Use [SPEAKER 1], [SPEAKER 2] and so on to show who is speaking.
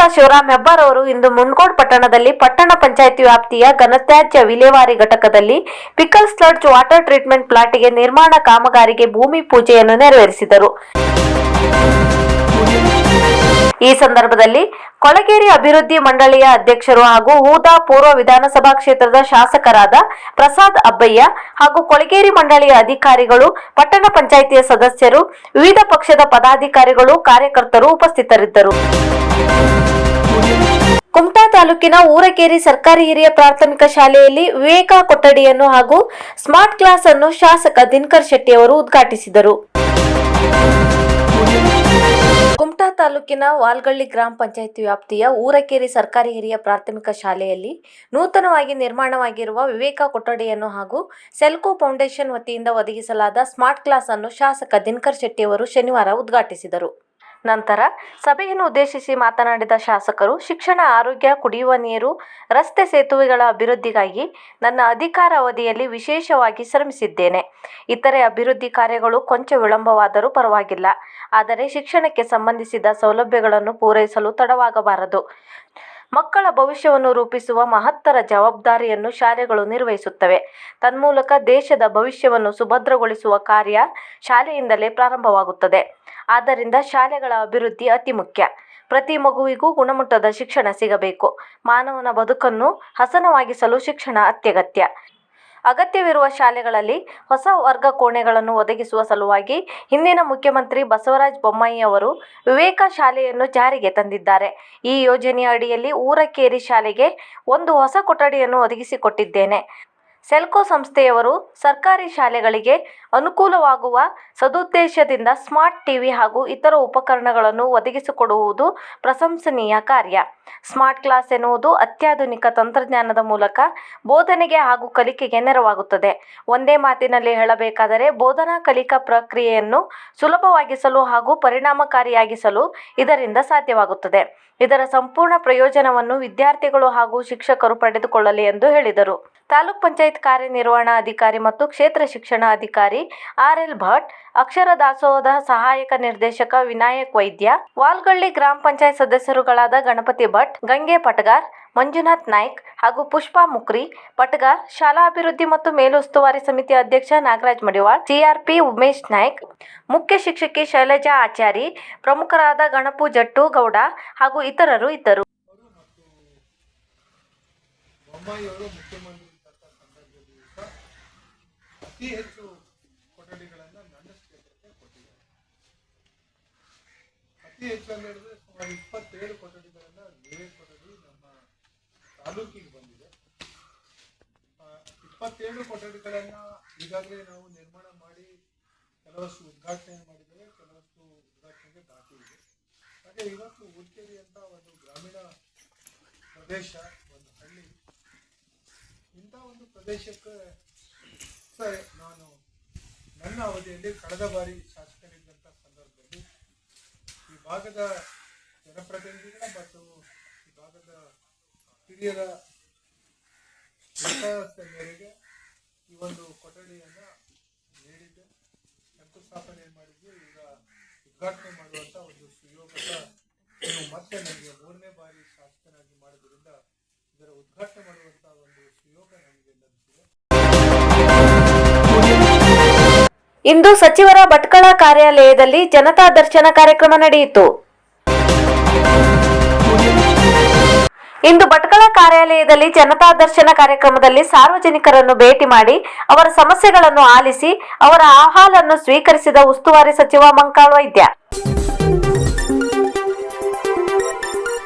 [SPEAKER 1] ಶಾಸಕ ಶಿವರಾಮ್ ಹೆಬ್ಬಾರ್ ಅವರು ಇಂದು ಮುಂಡ್ಕೋಡ್ ಪಟ್ಟಣದಲ್ಲಿ ಪಟ್ಟಣ ಪಂಚಾಯಿತಿ ವ್ಯಾಪ್ತಿಯ ಘನತ್ಯಾಜ್ಯ ವಿಲೇವಾರಿ ಘಟಕದಲ್ಲಿ ಪಿಕಲ್ ಸ್ಲಡ್ಜ್ ವಾಟರ್ ಟ್ರೀಟ್ಮೆಂಟ್ ಪ್ಲಾಂಟ್ಗೆ ನಿರ್ಮಾಣ ಕಾಮಗಾರಿಗೆ ಭೂಮಿ ಪೂಜೆಯನ್ನು ನೆರವೇರಿಸಿದರು. ಈ ಸಂದರ್ಭದಲ್ಲಿ ಕೊಳಗೇರಿ ಅಭಿವೃದ್ಧಿ ಮಂಡಳಿಯ ಅಧ್ಯಕ್ಷರು ಹಾಗೂ ಹೂದಾ ಪೂರ್ವ ವಿಧಾನಸಭಾ ಕ್ಷೇತ್ರದ ಶಾಸಕರಾದ ಪ್ರಸಾದ್ ಅಬ್ಬಯ್ಯ ಹಾಗೂ ಕೊಳಗೇರಿ ಮಂಡಳಿಯ ಅಧಿಕಾರಿಗಳು, ಪಟ್ಟಣ ಪಂಚಾಯಿತಿಯ ಸದಸ್ಯರು, ವಿವಿಧ ಪಕ್ಷದ ಪದಾಧಿಕಾರಿಗಳು, ಕಾರ್ಯಕರ್ತರು ಉಪಸ್ಥಿತರಿದ್ದರು. ಕುಮಟಾ ತಾಲೂಕಿನ ಊರಕೇರಿ ಸರ್ಕಾರಿ ಹಿರಿಯ ಪ್ರಾಥಮಿಕ ಶಾಲೆಯಲ್ಲಿ ವಿವೇಕ ಕೊಠಡಿಯನ್ನು ಹಾಗೂ ಸ್ಮಾರ್ಟ್ ಕ್ಲಾಸ್ ಅನ್ನು ಶಾಸಕ ದಿನಕರ್ ಶೆಟ್ಟಿ ಅವರು ಉದ್ಘಾಟಿಸಿದರು. ತಾಲೂಕಿನ ವಾಲ್ಗಳ್ಳಿ ಗ್ರಾಮ ಪಂಚಾಯಿತಿ ವ್ಯಾಪ್ತಿಯ ಊರಕೇರಿ ಸರ್ಕಾರಿ ಹಿರಿಯ ಪ್ರಾಥಮಿಕ ಶಾಲೆಯಲ್ಲಿ ನೂತನವಾಗಿ ನಿರ್ಮಾಣವಾಗಿರುವ ವಿವೇಕ ಕೊಠಡಿಯನ್ನು ಹಾಗೂ ಸೆಲ್ಕೋ ಫೌಂಡೇಶನ್ ವತಿಯಿಂದ ಒದಗಿಸಲಾದ ಸ್ಮಾರ್ಟ್ ಕ್ಲಾಸ್ ಅನ್ನು ಶಾಸಕ ದಿನಕರ್ ಶೆಟ್ಟಿಯವರು ಶನಿವಾರ ಉದ್ಘಾಟಿಸಿದರು. ನಂತರ ಸಭೆಯನ್ನು ಉದ್ದೇಶಿಸಿ ಮಾತನಾಡಿದ ಶಾಸಕರು, ಶಿಕ್ಷಣ, ಆರೋಗ್ಯ, ಕುಡಿಯುವ ನೀರು, ರಸ್ತೆ ಸೇತುವೆಗಳ ಅಭಿವೃದ್ಧಿಗಾಗಿ ನನ್ನ ಅಧಿಕಾರ ಅವಧಿಯಲ್ಲಿ ವಿಶೇಷವಾಗಿ ಶ್ರಮಿಸಿದ್ದೇನೆ. ಇತರೆ ಅಭಿವೃದ್ಧಿ ಕಾರ್ಯಗಳು ಕೊಂಚ ವಿಳಂಬವಾದರೂ ಪರವಾಗಿಲ್ಲ. ಆದರೆ ಶಿಕ್ಷಣಕ್ಕೆ ಸಂಬಂಧಿಸಿದ ಸೌಲಭ್ಯಗಳನ್ನು ಪೂರೈಸಲು ತಡವಾಗಬಾರದು. ಮಕ್ಕಳ ಭವಿಷ್ಯವನ್ನು ರೂಪಿಸುವ ಮಹತ್ತರ ಜವಾಬ್ದಾರಿಯನ್ನು ಶಾಲೆಗಳು ನಿರ್ವಹಿಸುತ್ತವೆ. ತನ್ಮೂಲಕ ದೇಶದ ಭವಿಷ್ಯವನ್ನು ಸುಭದ್ರಗೊಳಿಸುವ ಕಾರ್ಯ ಶಾಲೆಯಿಂದಲೇ ಪ್ರಾರಂಭವಾಗುತ್ತದೆ. ಆದ್ದರಿಂದ ಶಾಲೆಗಳ ಅಭಿವೃದ್ಧಿ ಅತಿ ಮುಖ್ಯ. ಪ್ರತಿ ಮಗುವಿಗೂ ಗುಣಮಟ್ಟದ ಶಿಕ್ಷಣ ಸಿಗಬೇಕು. ಮಾನವನ ಬದುಕನ್ನು ಹಸನವಾಗಿಸಲು ಶಿಕ್ಷಣ ಅತ್ಯಗತ್ಯ. ಅಗತ್ಯವಿರುವ ಶಾಲೆಗಳಲ್ಲಿ ಹೊಸ ವರ್ಗ ಕೋಣೆಗಳನ್ನು ಒದಗಿಸುವ ಸಲುವಾಗಿ ಹಿಂದಿನ ಮುಖ್ಯಮಂತ್ರಿ ಬಸವರಾಜ ಬೊಮ್ಮಾಯಿ ಅವರು ವಿವೇಕ ಶಾಲೆಯನ್ನು ಜಾರಿಗೆ ತಂದಿದ್ದಾರೆ. ಈ ಯೋಜನೆಯ ಅಡಿಯಲ್ಲಿ ಊರಕೇರಿ ಶಾಲೆಗೆ ಒಂದು ಹೊಸ ಕೊಠಡಿಯನ್ನು ಒದಗಿಸಿಕೊಟ್ಟಿದ್ದೇನೆ. ಸೆಲ್ಕೋ ಸಂಸ್ಥೆಯವರು ಸರ್ಕಾರಿ ಶಾಲೆಗಳಿಗೆ ಅನುಕೂಲವಾಗುವ ಸದುದ್ದೇಶದಿಂದ ಸ್ಮಾರ್ಟ್ ಟಿವಿ ಹಾಗೂ ಇತರ ಉಪಕರಣಗಳನ್ನು ಒದಗಿಸಿಕೊಡುವುದು ಪ್ರಶಂಸನೀಯ ಕಾರ್ಯ. ಸ್ಮಾರ್ಟ್ ಕ್ಲಾಸ್ ಎನ್ನುವುದು ಅತ್ಯಾಧುನಿಕ ತಂತ್ರಜ್ಞಾನದ ಮೂಲಕ ಬೋಧನೆಗೆ ಹಾಗೂ ಕಲಿಕೆಗೆ ನೆರವಾಗುತ್ತದೆ. ಒಂದೇ ಮಾತಿನಲ್ಲಿ ಹೇಳಬೇಕಾದರೆ ಬೋಧನಾ ಕಲಿಕಾ ಪ್ರಕ್ರಿಯೆಯನ್ನು ಸುಲಭವಾಗಿಸಲು ಹಾಗೂ ಪರಿಣಾಮಕಾರಿಯಾಗಿಸಲು ಇದರಿಂದ ಸಾಧ್ಯವಾಗುತ್ತದೆ. ಇದರ ಸಂಪೂರ್ಣ ಪ್ರಯೋಜನವನ್ನು ವಿದ್ಯಾರ್ಥಿಗಳು ಹಾಗೂ ಶಿಕ್ಷಕರು ಪಡೆದುಕೊಳ್ಳಲಿ ಎಂದು ಹೇಳಿದರು. ತಾಲೂಕ್ ಪಂಚಾಯತ್ ಕಾರ್ಯನಿರ್ವಹಣಾಧಿಕಾರಿ ಮತ್ತು ಕ್ಷೇತ್ರ ಶಿಕ್ಷಣ ಅಧಿಕಾರಿ ಆರ್ ಎಲ್ ಭಟ್, ಅಕ್ಷರ ದಾಸೋಹದ ಸಹಾಯಕ ನಿರ್ದೇಶಕ ವಿನಾಯಕ್ ವೈದ್ಯ, ವಾಲ್ಗಳ್ಳಿ ಗ್ರಾಮ ಪಂಚಾಯತ್ ಸದಸ್ಯರುಗಳಾದ ಗಣಪತಿ ಭಟ್, ಗಂಗೆ ಪಟಗಾರ್, ಮಂಜುನಾಥ್ ನಾಯ್ಕ್ ಹಾಗೂ ಪುಷ್ಪಾ ಮುಕ್ರಿ, ಪಟಗಾರ್, ಶಾಲಾ ಅಭಿವೃದ್ಧಿ ಮತ್ತು ಮೇಲುಸ್ತುವಾರಿ ಸಮಿತಿ ಅಧ್ಯಕ್ಷ ನಾಗರಾಜ್ ಮಡಿವಾಳ್ ಸಿಆರ್ಪಿ ಉಮೇಶ್ ನಾಯ್ಕ್, ಮುಖ್ಯ ಶಿಕ್ಷಕಿ ಶೈಲಜಾ ಆಚಾರಿ, ಪ್ರಮುಖರಾದ ಗಣಪು ಜಟ್ಟು ಗೌಡ ಹಾಗೂ ಇತರರು ಇದ್ದರು
[SPEAKER 2] ಬೊಮ್ಮಾಯಿಯವರು ಮುಖ್ಯಮಂತ್ರಿ ಇದ್ದಂಥ ಸಂದರ್ಭದಲ್ಲಿ ಸಹ ಅತಿ ಹೆಚ್ಚು ಕೊಠಡಿಗಳನ್ನು ನನ್ನ ಕ್ಷೇತ್ರಕ್ಕೆ ಕೊಟ್ಟಿದ್ದಾರೆ. ಅತಿ ಹೆಚ್ಚು ಅಂತ ಹೇಳಿದ್ರೆ ಸುಮಾರು ಇಪ್ಪತ್ತೇಳು ಕೊಠಡಿಗಳನ್ನು ಬೇರೆ ಕೊಠಡಿ ನಮ್ಮ ತಾಲೂಕಿಗೆ ಬಂದಿದೆ. ಇಪ್ಪತ್ತೇಳು ಕೊಠಡಿಗಳನ್ನು ಈಗಾಗಲೇ ನಾವು ನಿರ್ಮಾಣ ಮಾಡಿ ಕೆಲವಷ್ಟು ಉದ್ಘಾಟನೆ ಮಾಡಿದ್ದೇವೆ, ಕೆಲವಷ್ಟು ಉದ್ಘಾಟನೆಗೆ ಬಾಕಿ ಇದೆ. ಹಾಗೆ ಇವತ್ತು ಉಡ್ಕೇರಿ ಅಂತ ಒಂದು ಗ್ರಾಮೀಣ ಪ್ರದೇಶ, ಒಂದು ಹಳ್ಳಿ. ಇಂಥ ಒಂದು ಪ್ರದೇಶಕ್ಕೆ ನಾನು ನನ್ನ ಅವಧಿಯಲ್ಲಿ ಕಳೆದ ಬಾರಿ ಶಾಸಕರಿದ್ದಂಥ ಸಂದರ್ಭದಲ್ಲಿ ಈ ಭಾಗದ ಜನಪ್ರತಿನಿಧಿಗಳ ಮತ್ತು ಈ ಭಾಗದ ಹಿರಿಯರ ಮೇರೆಗೆ ಈ ಒಂದು ಕೊಠಡಿಯನ್ನು ನೀಡಿದ್ದೆ. ಶಂಕುಸ್ಥಾಪನೆ ಮಾಡಿದ್ವಿ ಈಗ ಉದ್ಘಾಟನೆ ಮಾಡುವಂಥ ಒಂದು ಸುಯೋಗದ ಮತ್ತೆ ನನಗೆ ಮೂರನೇ ಬಾರಿ ಶಾಸಕನಾಗಿ ಮಾಡಿದ್ರಿಂದ ಇದರ ಉದ್ಘಾಟನೆ ಮಾಡುವಂಥ ಒಂದು ಸುಯೋಗ ನನಗೆ
[SPEAKER 1] ಇಂದು ಸಚಿವರ ಭಟ್ಕಳ ಕಾರ್ಯಾಲಯದಲ್ಲಿ ಜನತಾ ದರ್ಶನ ಕಾರ್ಯಕ್ರಮ ನಡೆಯಿತು. ಇಂದು ಭಟ್ಕಳ ಕಾರ್ಯಾಲಯದಲ್ಲಿ ಜನತಾ ದರ್ಶನ ಕಾರ್ಯಕ್ರಮದಲ್ಲಿ ಸಾರ್ವಜನಿಕರನ್ನು ಭೇಟಿ ಮಾಡಿ ಅವರ ಸಮಸ್ಯೆಗಳನ್ನು ಆಲಿಸಿ ಅವರ ಅಹವಾಲನ್ನು ಸ್ವೀಕರಿಸಿದ ಉಸ್ತುವಾರಿ ಸಚಿವ ಮಂಕಾಳ್ ವೈದ್ಯ